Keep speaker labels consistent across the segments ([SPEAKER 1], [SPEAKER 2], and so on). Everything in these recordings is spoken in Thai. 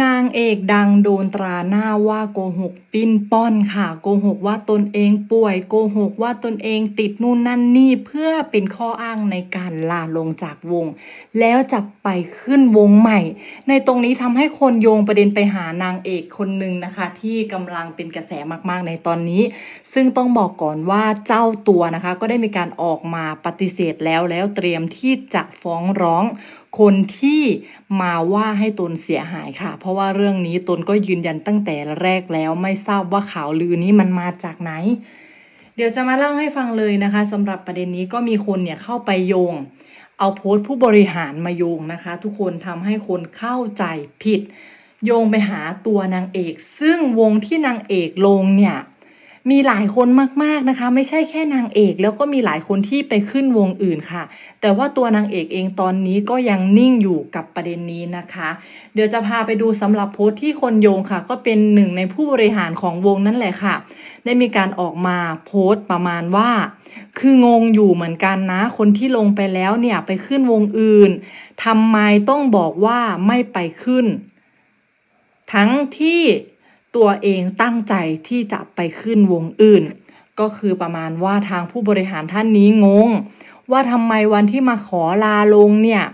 [SPEAKER 1] นางเอกดังโดนตราหน้าว่าโกหกปิ้นป้อนค่ะ โกหกว่าตนเองป่วยโกหกว่าตนเองติดนู่นนั่นนี่เพื่อเป็นข้ออ้างในการลาลงจากวง แล้วจะไปขึ้นวงใหม่ ในตรงนี้ทำให้คนโยงประเด็นไปหานางเอกคนหนึ่งนะคะ ที่กำลังเป็นกระแสมากๆในตอนนี้ ซึ่งต้องบอกก่อนว่าเจ้าตัวนะคะ ก็ได้มีการออกมาปฏิเสธแล้วแล้วเตรียมที่จะฟ้องร้อง คนที่มาว่าให้ตนเสียหายค่ะ เพราะว่าเรื่องนี้ตนก็ยืนยันตั้งแต่แรกแล้วไม่ทราบว่าข่าวลือนี้มันมาจากไหน เดี๋ยวจะมาเล่าให้ฟังเลยนะคะสำหรับประเด็นนี้ก็มีคนเนี่ยเข้าไปโยง เอาโพสต์ผู้บริหารมาโยงนะคะ ทุกคนทำให้คนเข้าใจผิด โยงไปหาตัวนางเอก ซึ่งวงที่นางเอกลงเนี่ย มีหลายคนมากๆนะคะ ไม่ใช่แค่นางเอกแล้วก็มีหลายคนที่ไปขึ้นวงอื่นค่ะ แต่ว่าตัวนางเอกเองตอนนี้ก็ยังนิ่งอยู่กับประเด็นนี้นะคะ เดี๋ยวจะพาไปดูสำหรับโพสต์ที่คนโยงค่ะ ก็เป็นหนึ่งในผู้บริหารของวงนั่นแหละค่ะ ได้มีการออกมาโพสต์ประมาณว่า คืองงอยู่เหมือนกันนะ คนที่ลงไปแล้วเนี่ยไปขึ้นวงอื่นทำไมต้องบอกว่าไม่ไปขึ้น ทั้งที่ ตัวเองตั้งใจที่จะไปขึ้นวงอื่น ก็คือประมาณว่าทางผู้บริหารท่านนี้งง ว่าทำไมวันที่มาขอลาลงเนี่ย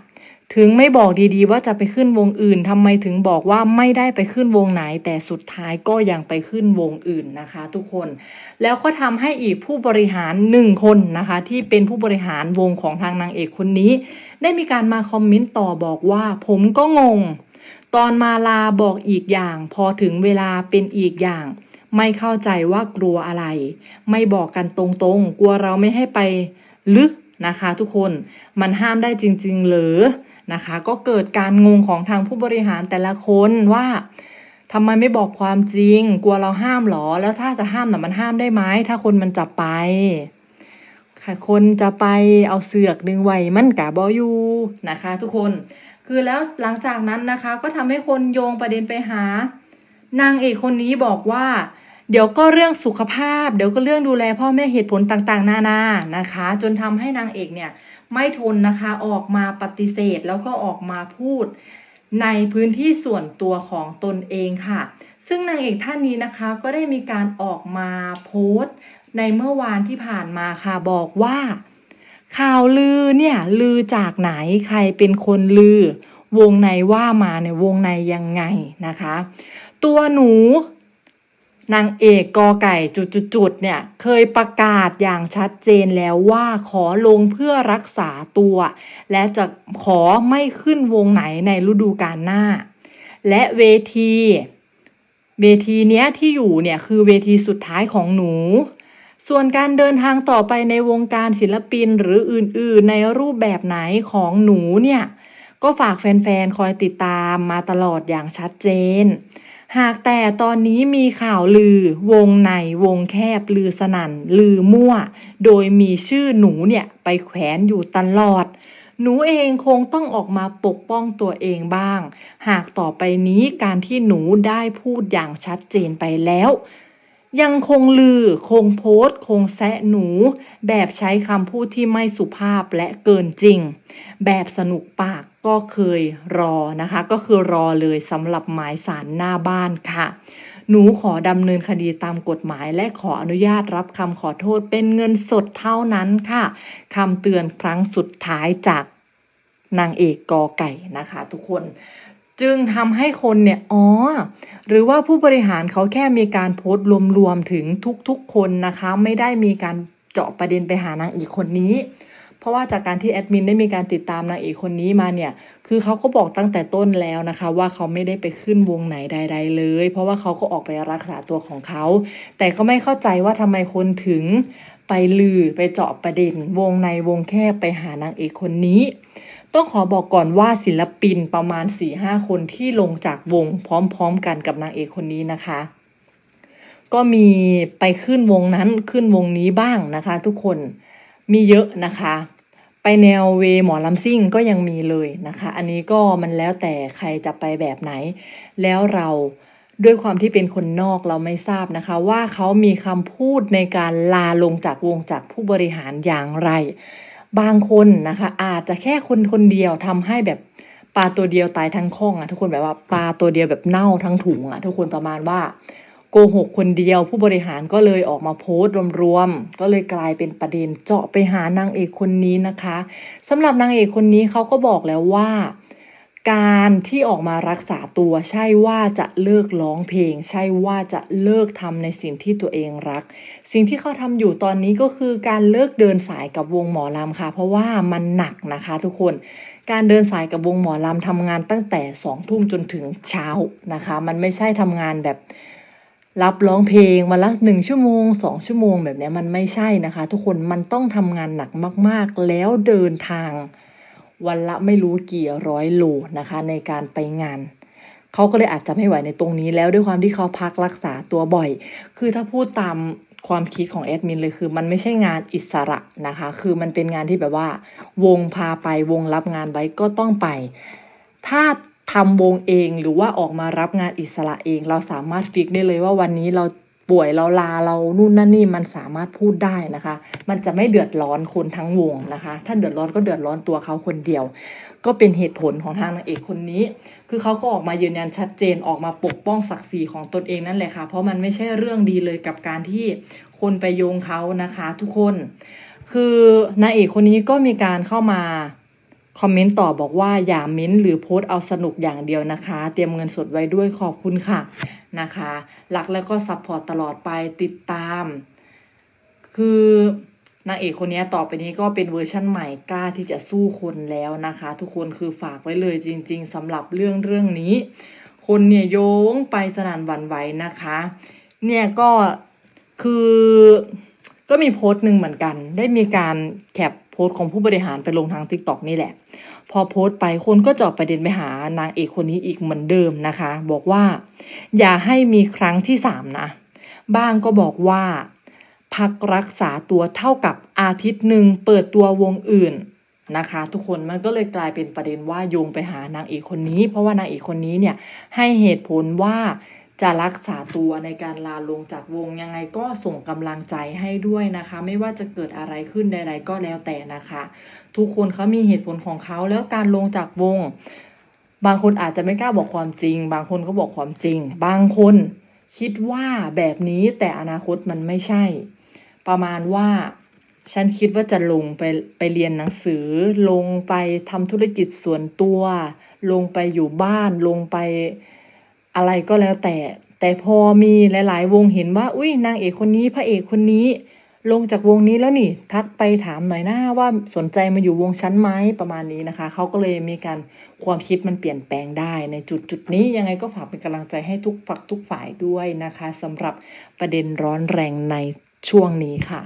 [SPEAKER 1] ถึงไม่บอกดีๆ ว่าจะไปขึ้นวงอื่นทำไมถึงบอกว่าไม่ได้ไปขึ้นวงไหน แต่สุดท้ายก็ยังไปขึ้นวงอื่นนะคะ ทุกคน แล้วก็ทำให้อีกผู้บริหารหนึ่งคนนะคะ ที่เป็นผู้บริหารวงของทางนางเอกคนนี้ ได้มีการมาคอมเมนต์ต่อบอกว่า ผมก็งง ตอนมาลาบอกอีกอย่าง พอถึงเวลาเป็นอีกอย่าง ไม่เข้าใจว่ากลัวอะไร ไม่บอกกันตรงๆ กลัวเราไม่ให้ไปลึกนะคะ ทุกคนมันห้ามได้จริง ๆ หรือนะคะ ก็เกิดการงงของทางผู้บริหารแต่ละคนว่าทำไมไม่บอกความจริง กลัวเราห้ามหรอ แล้วถ้าจะห้ามน่ะมันห้ามได้ไหมถ้าคนมันจะไปค่ะคนจะไปเอาเสือกดึงไว้มันกะบออยู่นะคะ ทุกคน คือแล้วหลังจากนั้นนะคะก็ทำให้คนโยงประเด็นไปหา นางเอกคนนี้บอกว่า เดี๋ยวก็เรื่องสุขภาพ เดี๋ยวก็เรื่องดูแลพ่อแม่เหตุผลต่างๆ นานานะคะ จนทำให้นางเอกเนี่ยไม่ทนนะคะออกมาปฏิเสธแล้วก็ออกมาพูดในพื้นที่ส่วนตัวของตนเองค่ะ ซึ่งนางเอกท่านนี้นะคะก็ได้มีการออกมาโพสต์ ในเมื่อวานที่ผ่านมาค่ะบอกว่า ข่าวลือเนี่ยลือจากไหนใครเป็นคนลือ วงในว่ามาในยวงในยังไงนะคะ ตัวหนูนางเอกกอไก่จุดๆๆเนี่ยเคยประกาศอย่างชัดเจนแล้วว่าขอลงเพื่อรักษาตัว และจะขอไม่ขึ้นวงไหนในฤดูกาลหน้า และเวที เวทีเนี้ยที่อยู่เนี่ยคือเวทีสุดท้ายของหนู ส่วนการเดินทางต่อไปในวงการศิลปินหรืออื่นๆ ในรูปแบบไหนของหนูเนี่ย ก็ฝากแฟนๆ คอยติดตามมาตลอดอย่างชัดเจน หากแต่ตอนนี้มีข่าวลือ วงในวงแคบลือสนั่น ลือมั่ว โดยมีชื่อหนูเนี่ยไปแขวนอยู่ตลอดหนูเองคงต้องออกมาปกป้องตัวเองบ้าง หากต่อไปนี้การที่หนูได้พูดอย่างชัดเจนไปแล้ว ยังคงลือ คงโพสคงแซะหนู แบบใช้คำพูดที่ไม่สุภาพและเกินจริง แบบสนุกปากก็เคยรอนะคะ ก็คือรอเลยสำหรับหมายสารหน้าบ้านค่ะ หนูขอดำเนินคดีตามกฎหมาย และขออนุญาตรับคำขอโทษเป็นเงินสดเท่านั้นค่ะคำเตือนครั้งสุดท้ายจากนางเอกกอไก่นะคะ ทุกคน จึงทำให้คนเนี่ยอ๋อหรือว่าผู้บริหารเขาแค่มีการโพสต์รวมๆถึงทุกๆคนนะคะ ไม่ได้มีการเจาะประเด็นไปหานางเอกคนนี้ เพราะว่าจากการที่แอดมินได้มีการติดตามนางเอกคนนี้มาเนี่ย คือเขาก็บอกตั้งแต่ต้นแล้วนะคะ ว่าเขาไม่ได้ไปขึ้นวงไหนใด ๆ เลย เพราะว่าเขาก็ออกไปรักษาตัวของเขา แต่ก็ไม่เข้าใจว่าทำไมคนถึงไปลือไปเจาะประเด็นวงในวงแคบไปหานางเอกคนนี้ ต้องขอบอกก่อนว่าศิลปินประมาณ4ี่ห้าคนที่ลงจากวงพร้อมๆกันกับนางเอกคนนี้นะคะ ก็มีไปขึ้นวงนั้นขึ้นวงนี้บ้างนะคะ ทุกคนมีเยอะนะคะ ไปแนวเวหมอลำซิ่งก็ยังมีเลยนะคะ อันนี้ก็มันแล้วแต่ใครจะไปแบบไหน แล้วเราด้วยความที่เป็นคนนอกเราไม่ทราบนะคะ ว่าเขามีคำพูดในการลาลงจากวงจากผู้บริหารอย่างไร บางคนนะคะ อาจจะแค่คนคนเดียวทำให้แบบปลาตัวเดียวตายทั้งคลองอะทุกคนแบบว่าปลาตัวเดียวแบบเน่าทั้งถุงอะทุกคนประมาณว่าโกหกคนเดียวผู้บริหารก็เลยออกมาโพสต์รวมๆก็เลยกลายเป็นประเด็นเจาะไปหานางเอกคนนี้นะคะสำหรับนางเอกคนนี้เขาก็บอกแล้วว่า การที่ออกมารักษาตัวใช่ว่าจะเลิกร้องเพลง ใช่ว่าจะเลิกทำในสิ่งที่ตัวเองรัก สิ่งที่เขาทำอยู่ตอนนี้ก็คือการเลิกเดินสายกับวงหมอลำค่ะ เพราะว่ามันหนักนะคะทุกคนการเดินสายกับวงหมอลำทำงานตั้งแต่สองทุ่มจนถึงเช้านะคะ มันไม่ใช่ทำงานแบบรับร้องเพลงวันละหนึ่งชั่วโมงสองชั่วโมงแบบนี้มันไม่ใช่นะคะ ทุกคนมันต้องทำงานหนักมาก ๆ แล้วเดินทาง วันละไม่รู้กี่ร้อยโลนะคะ ในการไปงานเขาก็เลยอาจจะไม่ไหวในตรงนี้แล้วด้วยความที่เขาพักรักษาตัวบ่อย คือถ้าพูดตามความคิดของแอดมินเลยคือมันไม่ใช่งานอิสระนะคะ คือมันเป็นงานที่แบบว่า วงพาไปวงรับงานไว้ก็ต้องไป ถ้าทำวงเองหรือว่าออกมารับงานอิสระเอง เราสามารถฟิกได้เลยว่าวันนี้เรา ป่วยเราลาเรานู่นนั่นนี่มันสามารถพูดได้นะคะ มันจะไม่เดือดร้อนคนทั้งวงนะคะ ถ้าเดือดร้อนก็เดือดร้อนตัวเขาคนเดียว ก็เป็นเหตุผลของทางนางเอกคนนี้ คือเขาก็ออกมายืนยันชัดเจนออกมาปกป้องศักดิ์ศรีของตนเองนั่นแหละค่ะ เพราะมันไม่ใช่เรื่องดีเลยกับการที่คนไปโยงเขานะคะ ทุกคน คือนางเอกคนนี้ก็มีการเข้ามาคอมเมนต์ต่อบอกว่าอย่าเม้นหรือโพสต์เอาสนุกอย่างเดียวนะคะ เตรียมเงินสดไว้ด้วยขอบคุณค่ะ นะคะรักแล้วก็ซัพพอร์ตตลอดไปติดตาม คือนางเอกคนนี้ต่อไปนี้ก็เป็นเวอร์ชั่นใหม่กล้าที่จะสู้คนแล้วนะคะ ทุกคนคือฝากไว้เลยจริง ๆสำหรับเรื่องเรื่องนี้ คนเนี่ยโยงไปสนานหวันไหวนะคะ เนี่ยก็คือก็มีโพสต์หนึ่งเหมือนกัน ได้มีการแคปโพสต์ของผู้บริหารไปลงทาง t ิ k t o k นี่แหละ พอโพสต์ไปคนก็จาะประเด็นไปหานางเอกคนนี้อีกเหมือนเดิมนะคะ บอกว่า อย่าให้มีครั้งที่สามนะบ้างก็บอกว่า พักรักษาตัวเท่ากับอาทิตย์หนึ่งเปิดตัววงอื่นนะคะ ทุกคนมันก็เลยกลายเป็นประเด็นว่าโยงไปหานางเอกคนนี้ เพราะว่านางเอกคนนี้เนี่ยให้เหตุผลว่า จะรักษาตัวในการลาลงจากวงยังไงก็ส่งกำลังใจให้ด้วยนะคะ ไม่ว่าจะเกิดอะไรขึ้นใด ๆ ก็แล้วแต่นะคะ ทุกคนเขามีเหตุผลของเขาแล้วการลงจากวง บางคนอาจจะไม่กล้าบอกความจริง บางคนก็บอกความจริง บางคนคิดว่าแบบนี้แต่อนาคตมันไม่ใช่ ประมาณว่าฉันคิดว่าจะลงไปไปเรียนหนังสือ ลงไปทำธุรกิจส่วนตัว ลงไปอยู่บ้านลงไป อะไรก็แล้วแต่ แต่พอมีหลาย ๆ วงเห็นว่า อุ้ยนางเอกคนนี้พระเอกคนนี้ ลงจากวงนี้แล้วนี่ ทักไปถามหน่อยหนะว่าสนใจมาอยู่วงชั้นไหมประมาณนี้นะคะเขาก็เลยมีการความคิดมันเปลี่ยนแปลงได้ในจุดจุดนี้ยังไงก็ฝากเป็นกำลังใจให้ทุกฝักทุกฝ่ายด้วยนะคะสำหรับประเด็นร้อนแรงในช่วงนี้ค่ะ